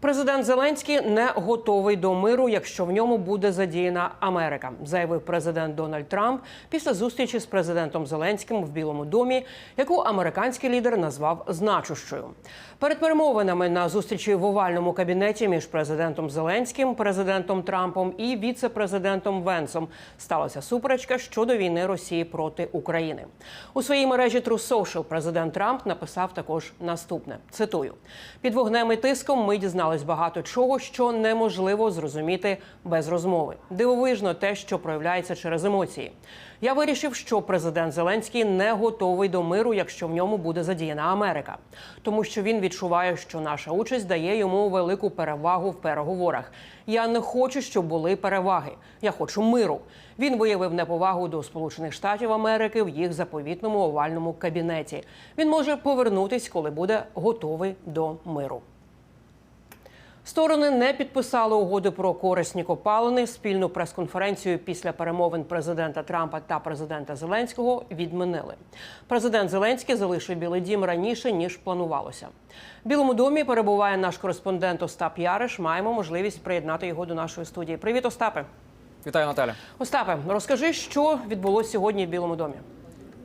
Президент Зеленський не готовий до миру, якщо в ньому буде задіяна Америка, заявив президент Дональд Трамп після зустрічі з президентом Зеленським в Білому домі, яку американський лідер назвав значущою. Перед перемовинами на зустрічі в овальному кабінеті між президентом Зеленським, президентом Трампом і віце-президентом Венсом сталася суперечка щодо війни Росії проти України. У своїй мережі True Social президент Трамп написав також наступне: цитую: під вогнем і тиском ми дізнались багато чого, що неможливо зрозуміти без розмови. Дивовижно те, що проявляється через емоції. Я вирішив, що президент Зеленський не готовий до миру, якщо в ньому буде задіяна Америка, тому що він відчуває, що наша участь дає йому велику перевагу в переговорах. Я не хочу, щоб були переваги. Я хочу миру. Він виявив неповагу до Сполучених Штатів Америки в їх заповітному овальному кабінеті. Він може повернутись, коли буде готовий до миру. Сторони не підписали угоди про корисні копалини. Спільну прес-конференцію після перемовин президента Трампа та президента Зеленського відмінили. Президент Зеленський залишив Білий Дім раніше ніж планувалося. В Білому домі перебуває наш кореспондент Остап Яриш. Маємо можливість приєднати його до нашої студії. Привіт, Остапе. Вітаю, Наталя. Остапе, розкажи, що відбулося сьогодні в Білому домі.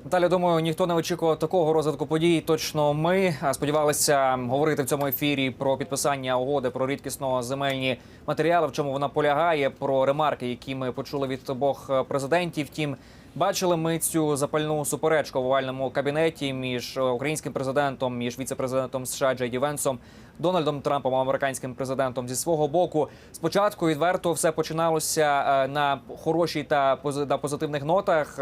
Наталя, думаю, ніхто не очікував такого розвитку подій. Точно ми сподівалися говорити в цьому ефірі про підписання угоди про рідкісно земельні матеріали. В чому вона полягає, про ремарки, які ми почули від обох е, президентів. Втім, бачили ми цю запальну суперечку в овальному кабінеті між е, українським президентом, між віце-президентом США Джей Ді Венсом, Дональдом Трампом, американським президентом зі свого боку. Спочатку відверто все починалося е, на хорошій та позитивних нотах.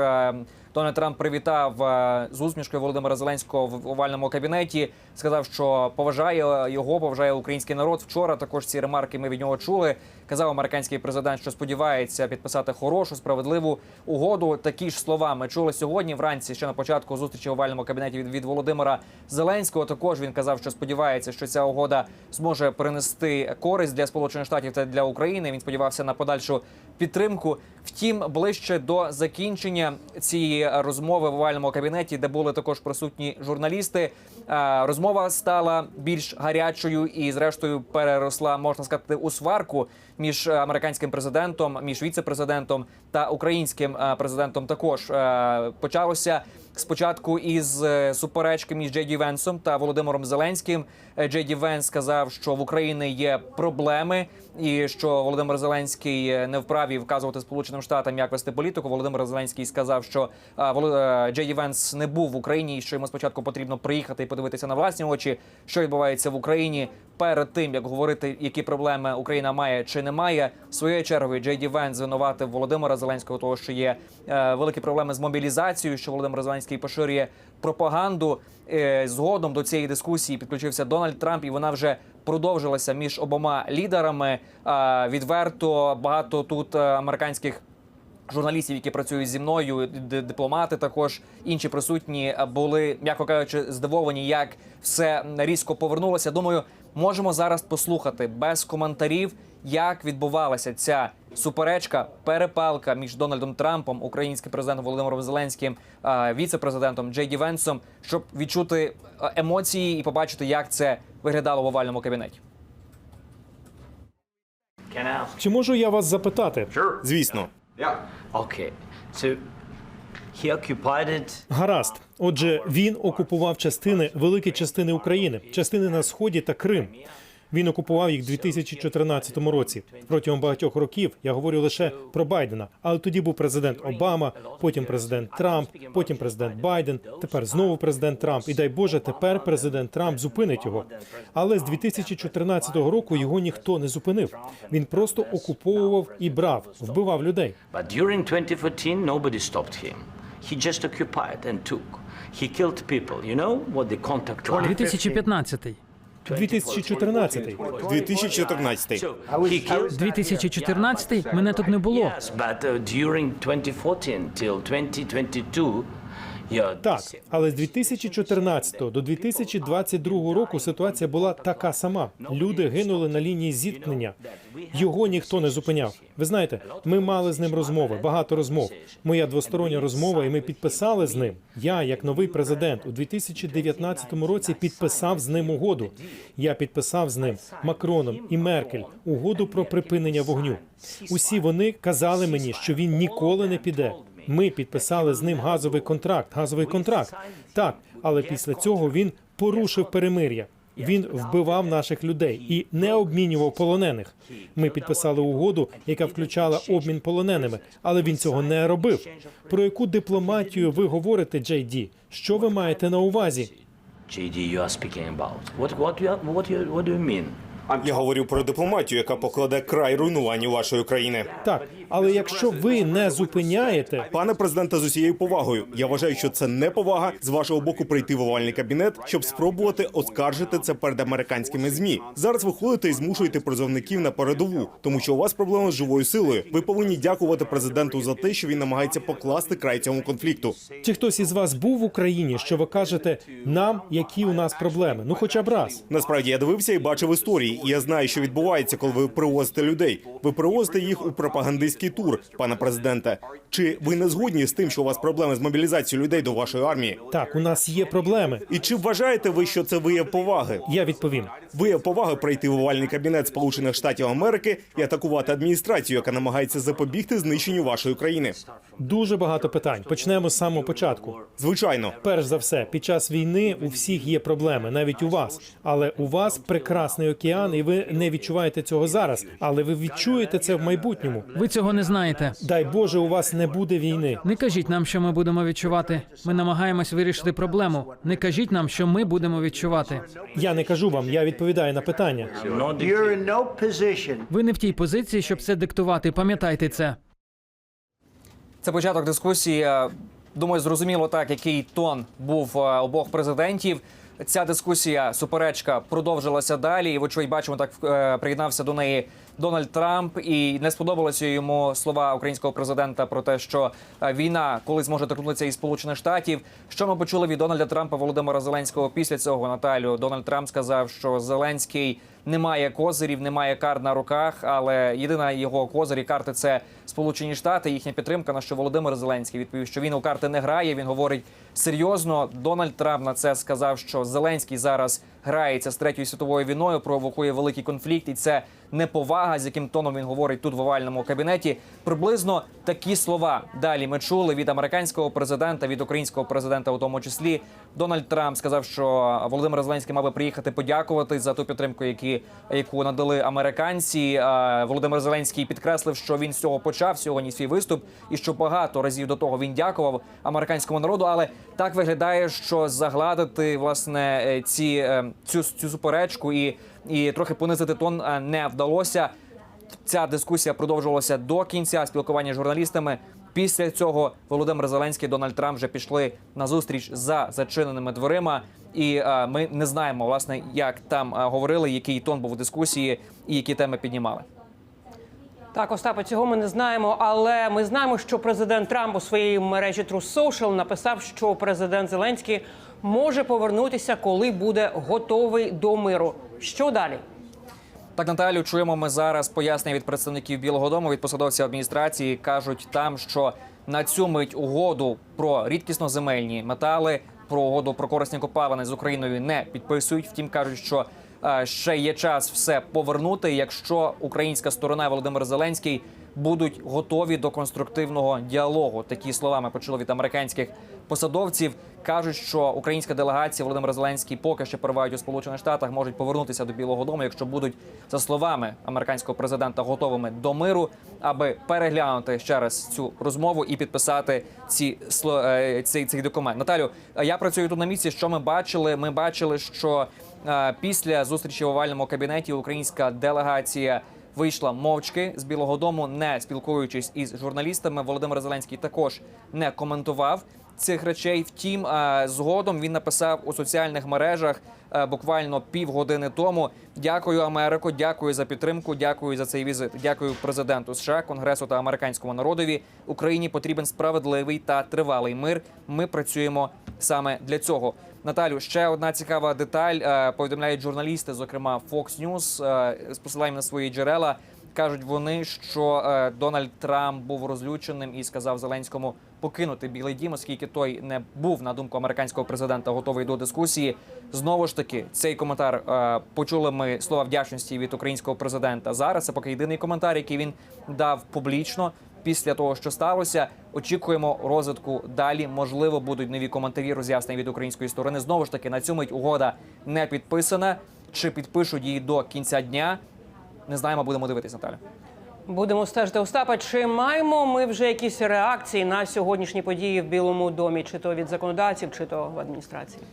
Дональд Трамп привітав е, з усмішкою Володимира Зеленського в овальному кабінеті. Сказав, що поважає його, поважає український народ. Вчора також ці ремарки ми від нього чули. Казав американський президент, що сподівається підписати хорошу, справедливу угоду. Такі ж слова ми чули сьогодні. Вранці ще на початку зустрічі в овальному кабінеті від, від Володимира Зеленського. Також він казав, що сподівається, що ця угода зможе принести користь для Сполучених Штатів та для України. Він сподівався на подальшу підтримку. Втім, ближче до закінчення цієї розмови в овальному кабінеті, де були також присутні журналісти, розмова стала більш гарячою і, зрештою, переросла, можна сказати, у сварку між американським президентом, між віце-президентом та українським е, президентом. Також Е, почалося спочатку із е, суперечки між Джей Ді Венсом та Володимиром Зеленським. Е, Джей Ді Венс сказав, що в Україні є проблеми, і що Володимир Зеленський не вправі вказувати Сполученим Штатам, як вести політику. Володимир Зеленський сказав, що е, Воло- е, Джей Ді Венс не був в Україні, і що йому спочатку потрібно приїхати і подивитися на власні очі, що відбувається в Україні перед тим, як говорити, які проблеми Україна має чи не має. Своєю чергою Джей Ді Венс звинуватив Володимира Зеленського, того що є е, великі проблеми з мобілізацією, що Володимир Зеленський поширює пропаганду. Е, згодом до цієї дискусії підключився Дональд Трамп, і вона вже продовжилася між обома лідерами. Е, відверто багато тут е, американських. Журналістів, які працюють зі мною, дипломати, також інші присутні е, були, м'яко кажучи, здивовані, як все різко повернулося. Думаю, можемо зараз послухати без коментарів, як відбувалася ця суперечка, перепалка між Дональдом Трампом, українським президентом Володимиром Зеленським, віце-президентом Джей Ді Венсом, щоб відчути емоції і побачити, як це виглядало в овальному кабінеті. Чи можу я вас запитати? Звісно, it. Гаразд. Отже, він окупував частини, великі частини України, частини на сході та Крим. Він окупував їх у 2014 році. Протягом багатьох років я говорю лише про Байдена, але тоді був президент Обама, потім президент Трамп, потім президент Байден, тепер знову президент Трамп. І дай Боже, тепер президент Трамп зупинить його. Але з 2014 року його ніхто не зупинив. Він просто окуповував і брав, вбивав людей. But during 2014, nobody stopped him. He just occupied and took. He killed people. You know what the contact line? 2015. 2014. 2014. So he killed. 2014 мене тут не було. Yes, but uh, during 2014 till 2022, You're Так, але з 2014 до 2022 року ситуація була така сама. Люди гинули на лінії зіткнення. Його ніхто не зупиняв. Ви знаєте, ми мали з ним розмови, багато розмов. Моя двостороння розмова, і ми підписали з ним. Я, як новий президент, у 2019 році підписав з ним угоду. Я підписав з ним Макроном і Меркель угоду про припинення вогню. Усі вони казали мені, що він ніколи не піде. Ми підписали з ним газовий контракт. Газовий контракт. Так, але після цього він порушив перемир'я. Він вбивав наших людей і не обмінював полонених. Ми підписали угоду, яка включала обмін полоненими, але він цього не робив. Про яку дипломатію ви говорите, Джей Ді? Що ви маєте на увазі? What, what, what, what do you mean? Я говорю про дипломатію, яка покладе край руйнуванню вашої країни. Так, але якщо ви не зупиняєте, Пане президенте, з усією повагою, я вважаю, що це не повага з вашого боку прийти в овальний кабінет, щоб спробувати оскаржити це перед американськими змі. Зараз ви ходите і змушуєте призовників на передову, тому що у вас проблема з живою силою. Ви повинні дякувати президенту за те, що він намагається покласти край цьому конфлікту. чи хтось із вас був в Україні, що ви кажете нам, які у нас проблеми? Ну, хоча б раз. Насправді я дивився і бачив історії, і я знаю, що відбувається, коли ви привозите людей. Ви привозите їх у пропагандистський тур, пане президенте. Чи ви не згодні з тим, що у вас проблеми з мобілізацією людей до вашої армії? Так, у нас є проблеми. І чи вважаєте ви, що це вияв поваги? Я відповім. Вияв поваги прийти в овальний кабінет Сполучених Штатів Америки і атакувати адміністрацію, яка намагається запобігти знищенню вашої країни? Дуже багато питань. Почнемо з самого початку. Звичайно, Перш за все, під час війни у всіх є проблеми, навіть у вас. Але у вас прекрасний океан, і ви не відчуваєте цього зараз. Але ви відчуєте це в майбутньому. Ви цього не знаєте. Дай Боже, у вас не буде війни. Не кажіть нам, що ми будемо відчувати. Ми намагаємось вирішити проблему. Не кажіть нам, що ми будемо відчувати. Я не кажу вам, я відповідаю на питання. Ви не в тій позиції, щоб це диктувати. Пам'ятайте це. Це початок дискусії. Е, Думаю, зрозуміло так, який тон був е, обох президентів. Ця дискусія, суперечка продовжилася далі. І вочевидь, бачимо, так е, приєднався до неї Дональд Трамп, і не сподобалися йому слова українського президента про те, що е, війна колись може торкнутися і Сполучених Штатів. Що ми почули від Дональда Трампа Володимира Зеленського після цього Наталю? Дональд Трамп сказав, що Зеленський не має козирів, немає карт на руках, але єдина його козир і карти це Сполучені Штати. Їхня підтримка. На що Володимир Зеленський відповів, що він у карти не грає. Він говорить серйозно. Дональд Трамп на це сказав, що Зеленський зараз грається з третьою світовою війною, провокує великий конфлікт, і це неповага, з яким тоном він говорить тут в овальному кабінеті. Приблизно такі слова далі ми чули від американського президента, від українського президента, у тому числі. Дональд Трамп сказав, що Володимир Зеленський мав би приїхати подякувати за ту підтримку, які, яку надали американці. Володимир Зеленський підкреслив, що він з цього почав сьогодні свій виступ, і що багато разів до того він дякував американському народу. Але так виглядає, що загладити власне е, ці е, цю, цю суперечку і, і трохи понизити тон е, не вдалося. Ця дискусія продовжувалася до кінця спілкування з журналістами. Після цього Володимир Зеленський і Дональд Трамп вже пішли на зустріч за зачиненими дверима. І е, ми не знаємо власне, як там е, говорили, який тон був у дискусії і які теми піднімали. Так, Остапе, цього ми не знаємо, але ми знаємо, що президент Трамп у своїй мережі True Social написав, що президент Зеленський може повернутися, коли буде готовий до миру. Що далі? Так, Наталю, чуємо ми зараз пояснення від представників Білого Дому, від посадовців адміністрації. кажуть там, що на цю мить угоду про рідкісноземельні метали, про угоду про корисні копалини з Україною не підписують. Втім, кажуть, що е, ще є час все повернути, якщо українська сторона Володимир Зеленський будуть готові до конструктивного діалогу. Такі слова ми почули від американських посадовців. Кажуть, що українська делегація Володимир Зеленський поки що перебувають у Сполучених Штатах, можуть повернутися до Білого Дому, якщо будуть за словами американського президента готовими до миру, аби переглянути ще раз цю розмову і підписати ці е, цей, цей документ. Наталю, я працюю тут на місці. Що ми бачили? Ми бачили, що е, після зустрічі в овальному кабінеті українська делегація. Вийшла мовчки з Білого Дому, не спілкуючись із журналістами. Володимир Зеленський також не коментував. цих речей. Втім, е, згодом він написав у соціальних мережах е, буквально півгодини тому. Дякую, Америко, дякую за підтримку. Дякую за цей візит. Дякую президенту США, Конгресу та американському народові. Україні потрібен справедливий та тривалий мир. Ми працюємо саме для цього. Наталю, ще одна цікава деталь. е, Повідомляють журналісти, зокрема Fox News, е, з посиланням на свої джерела. Кажуть вони, що е, Дональд Трамп був розлюченим і сказав Зеленському покинути Білий Дім, оскільки той не був на думку американського президента готовий до дискусії. Знову ж таки, цей коментар почули ми слова вдячності від українського президента. Зараз це поки єдиний коментар, який він дав публічно. Після того, що сталося, очікуємо розвитку далі. Можливо, будуть нові коментарі роз'яснення від української сторони. Знову ж таки, на цю мить угода не підписана. Чи підпишуть її до кінця дня? Не знаємо, будемо дивитись, Наталя. Будемо стежити Остапа. Чи маємо ми вже якісь реакції на сьогоднішні події в Білому домі, чи то від законодавців, чи то в адміністрації?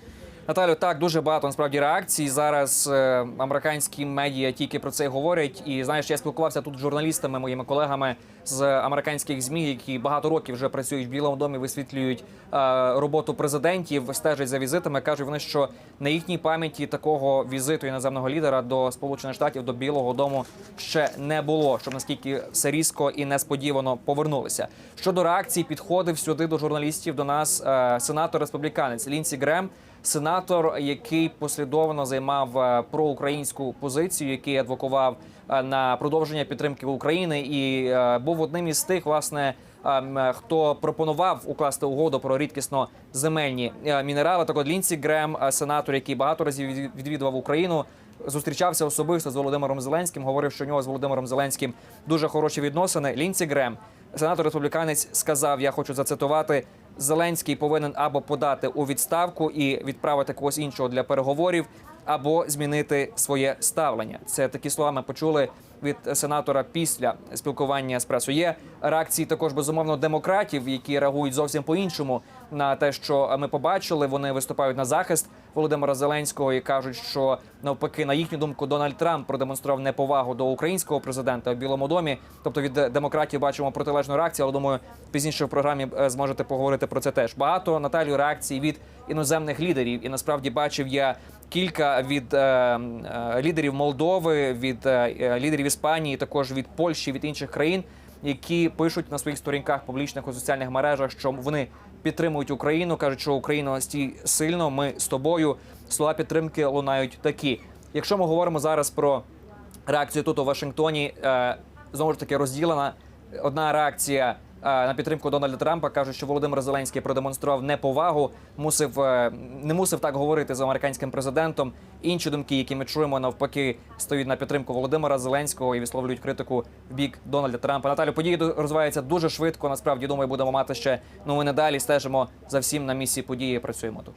Наталю, так дуже багато насправді реакцій. Зараз е, американські медіа тільки про це говорять. І знаєш, я спілкувався тут з журналістами, моїми колегами з американських змі, які багато років вже працюють в Білому домі, висвітлюють е, роботу президентів, стежать за візитами. кажуть вони, що на їхній пам'яті такого візиту іноземного лідера до Сполучених Штатів до Білого Дому ще не було. Щоб наскільки все різко і несподівано повернулися. Щодо реакцій, підходив сюди до журналістів до нас е, сенатор республіканець Лінсі Грем. Сенатор, який послідовно займав е, проукраїнську позицію, який адвокував на продовження підтримки України, і е, був одним із тих, власне, е, хто пропонував укласти угоду про рідкісно земельні е, мінерали. Так от Лінсі Грем, е, сенатор, який багато разів відвідував Україну. Зустрічався особисто з Володимиром Зеленським. Говорив, що у нього з Володимиром Зеленським дуже хороші відносини. Лінсі Грем, сенатор республіканець, сказав: Я хочу зацитувати: Зеленський повинен або подати у відставку і відправити когось іншого для переговорів, або змінити своє ставлення. Це такі слова ми почули від сенатора після спілкування з пресою. Є реакції також безумовно демократів, які реагують зовсім по-іншому на те, що ми побачили. Вони виступають на захист Володимира Зеленського і кажуть, що навпаки, на їхню думку, Дональд Трамп продемонстрував неповагу до українського президента в Білому домі. Тобто від демократів бачимо протилежну реакцію, але думаю, пізніше в програмі е, зможете поговорити про це теж. Багато Наталію реакцій від іноземних лідерів, і насправді бачив я. Кілька від е, е, лідерів Молдови, від е, е, лідерів Іспанії, також від Польщі, від інших країн, які пишуть на своїх сторінках публічних у соціальних мережах, що вони підтримують Україну, кажуть, що Україна стій сильно. Ми з тобою. Слова підтримки лунають такі. Якщо ми говоримо зараз про реакцію тут у Вашингтоні, е, знову ж таки розділена. Одна реакція на підтримку Дональда Трампа кажуть, що Володимир Зеленський продемонстрував неповагу, мусив е, не мусив так говорити з американським президентом. Інші думки, які ми чуємо, навпаки, стоять на підтримку Володимира Зеленського і висловлюють критику в бік Дональда Трампа. Наталю, події розвиваються дуже швидко. Насправді думаю, будемо мати ще новини далі. Стежимо за всім на місці події. Працюємо тут.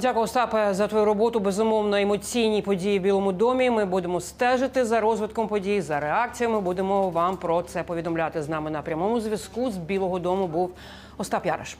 Дякую, Остапе, за твою роботу. Безумовно, емоційні події в Білому домі. Ми будемо стежити за розвитком подій, за реакціями. Будемо вам про це повідомляти. З нами на прямому зв'язку з Білого Дому був Остап Яриш.